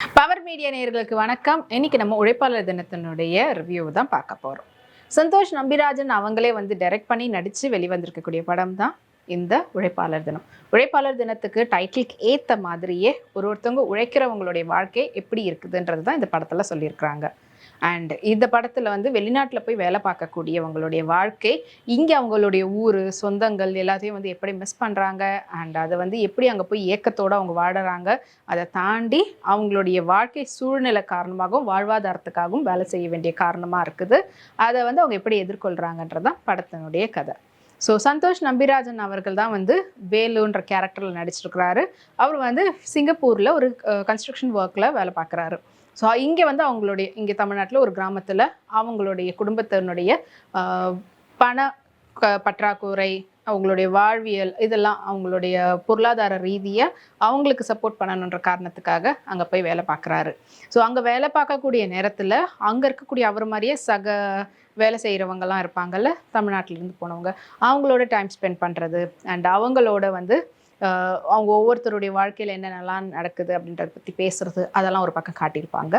Power media நேயர்களுக்கு வணக்கம். இன்னைக்கு நம்ம உழைப்பாளர் தினத்தினுடைய ரிவ்யூ தான் பார்க்க போறோம். சந்தோஷ் நம்பிராஜன் அவங்களே வந்து டைரக்ட் பண்ணி நடிச்சு வெளிவந்திருக்கக்கூடிய படம் தான் இந்த உழைப்பாளர் தினம். உழைப்பாளர் தினத்துக்கு டைட்டிலுக்கு ஏத்த மாதிரியே ஒரு ஒருத்தவங்க உழைக்கிறவங்களுடைய வாழ்க்கை எப்படி இருக்குதுன்றது தான் இந்த படத்துல சொல்லியிருக்கிறாங்க. அண்ட் இந்த படத்தில் வந்து வெளிநாட்டில் போய் வேலை பார்க்கக்கூடியவங்களுடைய வாழ்க்கை இங்கே அவங்களுடைய ஊர் சொந்தங்கள் எல்லாத்தையும் வந்து எப்படி மிஸ் பண்ணுறாங்க அண்ட் அதை வந்து எப்படி அங்கே போய் ஏக்கத்தோடு அவங்க வாடுறாங்க அதை தாண்டி அவங்களுடைய வாழ்க்கை சூழ்நிலை காரணமாகவும் வாழ்வாதாரத்துக்காகவும் வேலை செய்ய வேண்டிய காரணமாக இருக்குது. அதை வந்து அவங்க எப்படி எதிர்கொள்கிறாங்கன்றதான் படத்தினுடைய கதை. ஸோ சந்தோஷ் நம்பிராஜன் அவர்கள் தான் வந்து வேலுன்ற கேரக்டரில் நடிச்சிருக்கிறாரு. அவர் வந்து சிங்கப்பூரில் ஒரு கன்ஸ்ட்ரக்ஷன் ஒர்க்கில் வேலை பார்க்குறாரு. ஸோ இங்கே வந்து அவங்களுடைய இங்கே தமிழ்நாட்டில் ஒரு கிராமத்தில் அவங்களுடைய குடும்பத்தினுடைய பண க பற்றாக்குறை அவங்களுடைய வாழ்வியல் இதெல்லாம் அவங்களுடைய பொருளாதார ரீதியை அவங்களுக்கு சப்போர்ட் பண்ணணுன்ற காரணத்துக்காக அங்கே போய் வேலை பார்க்குறாரு. ஸோ அங்கே வேலை பார்க்கக்கூடிய நேரத்தில் அங்கே இருக்கக்கூடிய அவர் மாதிரியே சக வேலை செய்கிறவங்கலாம் இருப்பாங்கல்ல தமிழ்நாட்டிலேருந்து போனவங்க. அவங்களோட டைம் ஸ்பெண்ட் பண்ணுறது அண்ட் அவங்களோட வந்து அவங்க ஒவ்வொருத்தருடைய வாழ்க்கையில் என்னென்னலாம் நடக்குது அப்படின்றத பற்றி பேசுறது அதெல்லாம் ஒரு பக்கம் காட்டியிருப்பாங்க.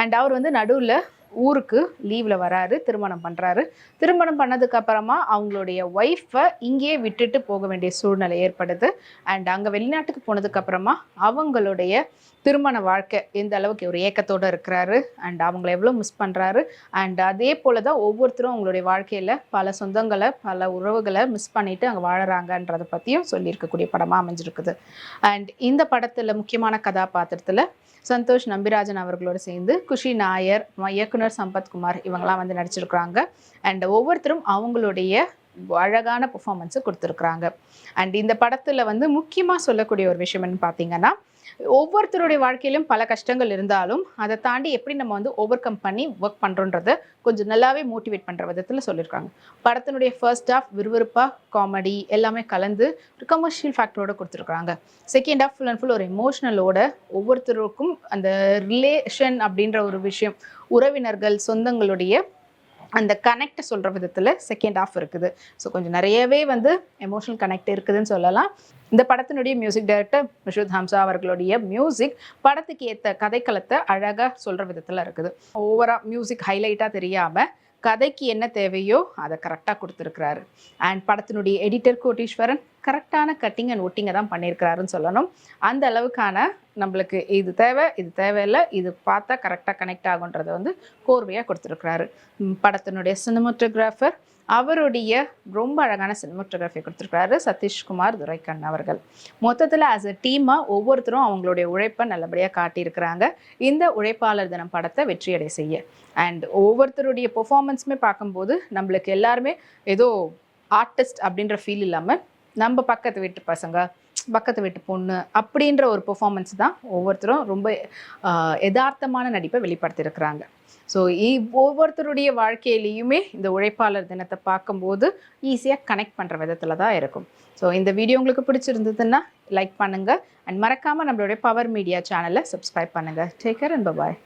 அண்ட் அவர் வந்து நடுவில் ஊருக்கு லீவில் வராரு திருமணம் பண்ணுறாரு திருமணம் பண்ணதுக்கு அப்புறமா அவங்களுடைய ஒய்ஃபை இங்கேயே விட்டுட்டு போக வேண்டிய சூழ்நிலை ஏற்படுது. அண்ட் அங்கே வெளிநாட்டுக்கு போனதுக்கு அப்புறமா அவங்களுடைய திருமண வாழ்க்கை எந்த அளவுக்கு ஒரு ஏக்கத்தோடு இருக்கிறாரு அண்ட் அவங்கள எவ்வளோ மிஸ் பண்ணுறாரு அண்ட் அதே போல தான் ஒவ்வொருத்தரும் அவங்களுடைய வாழ்க்கையில் பல சொந்தங்களை பல உறவுகளை மிஸ் பண்ணிட்டு அங்கே வாழறாங்கன்றதை பற்றியும் சொல்லியிருக்கக்கூடிய படமாக அமைஞ்சிருக்குது. அண்ட் இந்த படத்தில் முக்கியமான கதாபாத்திரத்தில் சந்தோஷ் நம்பிராஜன் அவர்களோட சேர்ந்து குஷி நாயர் இயக்குனர் இயக்குனர் சம்பத்குமார் இவங்கெல்லாம் வந்து நடிச்சிருக்கிறாங்க. அண்ட் ஒவ்வொருத்தரும் அவங்களுடைய அழகான பெர்ஃபார்மன்ஸை கொடுத்துருக்குறாங்க. அண்ட் இந்த படத்தில் வந்து முக்கியமாக சொல்லக்கூடிய ஒரு விஷயம் பார்த்தீங்கன்னா ஒவ்வொருத்தருடைய வாழ்க்கையிலும் பல கஷ்டங்கள் இருந்தாலும் அதை தாண்டி எப்படி நம்ம வந்து ஓவர் கம் பண்ணி ஒர்க் பண்ணுறோன்றத கொஞ்சம் நல்லாவே மோட்டிவேட் பண்ணுற விதத்தில் சொல்லியிருக்காங்க படத்தினுடைய ஃபர்ஸ்ட் ஹாஃப் விறுவிறுப்பாக காமெடி எல்லாமே கலந்து ஒரு கமர்ஷியல் ஃபேக்டரோட கொடுத்துருக்காங்க second half full and full ஒரு எமோஷனலோட ஒவ்வொருத்தருக்கும் அந்த ரிலேஷன் அப்படின்ற ஒரு விஷயம் உறவினர்கள் சொந்தங்களுடைய அந்த கனெக்ட் சொல்கிற விதத்தில் செகண்ட் ஆஃப் இருக்குது. ஸோ கொஞ்சம் நிறையவே வந்து எமோஷனல் கனெக்ட் இருக்குதுன்னு சொல்லலாம். இந்த படத்தினுடைய மியூசிக் டைரக்டர் மிஷுத் ஹம்சா அவர்களுடைய மியூசிக் படத்துக்கு ஏற்ற கதைக்களத்தை அழகாக சொல்கிற விதத்தில் இருக்குது. ஓவராக மியூசிக் ஹைலைட்டாக தெரியாமல் கதைக்கு என்ன தேவையோ அதை கரெக்டாக கொடுத்துருக்கிறாரு. அண்ட் படத்தினுடைய எடிட்டர் கோட்டீஸ்வரன் கரெக்டான கட்டிங் அண்ட் ஒட்டிங்கை தான் பண்ணியிருக்கிறாருன்னு சொல்லணும். அந்த அளவுக்கான நம்மளுக்கு இது தேவை இது தேவையில்லை இது பார்த்தா கரெக்டாக கனெக்ட் ஆகுன்றதை வந்து கோர்வையாக கொடுத்துருக்கிறாரு. படத்தினுடைய சினிமோட்டோகிராஃபர் அவருடைய ரொம்ப அழகான சினிமோட்டோகிராஃபி கொடுத்துருக்காரு சதீஷ்குமார் துரைக்கண் அவர்கள். மொத்தத்தில் ஆஸ் அ டீமாக ஒவ்வொருத்தரும் அவங்களுடைய உழைப்பை நல்லபடியாக காட்டியிருக்கிறாங்க. இந்த உழைப்பாளர் தினம் படத்தை வெற்றியடை செய்ய. அண்ட் ஒவ்வொருத்தருடைய பெர்ஃபார்மன்ஸுமே பார்க்கும்போது நம்மளுக்கு எல்லாருமே ஏதோ ஆர்டிஸ்ட் அப்படின்ற ஃபீல் இல்லாமல் நம்ம பக்கத்து வீட்டு பசங்க பக்கத்து வீட்டு பொண்ணு அப்படின்ற ஒரு பெர்ஃபார்மன்ஸ் தான் ஒவ்வொருத்தரும் ரொம்ப யதார்த்தமான நடிப்பை வெளிப்படுத்தியிருக்கிறாங்க. ஸோ ஒவ்வொருத்தருடைய வாழ்க்கையிலையுமே இந்த உழைப்பாளர் தினத்தை பார்க்கும்போது ஈஸியாக கனெக்ட் பண்ணுற விதத்தில் தான் இருக்கும். ஸோ இந்த வீடியோ உங்களுக்கு பிடிச்சிருந்ததுன்னா லைக் பண்ணுங்கள் அண்ட் மறக்காமல் நம்மளுடைய பவர் மீடியா சேனலை சப்ஸ்கிரைப் பண்ணுங்கள் டேக் கேர் அண்ட் பாய்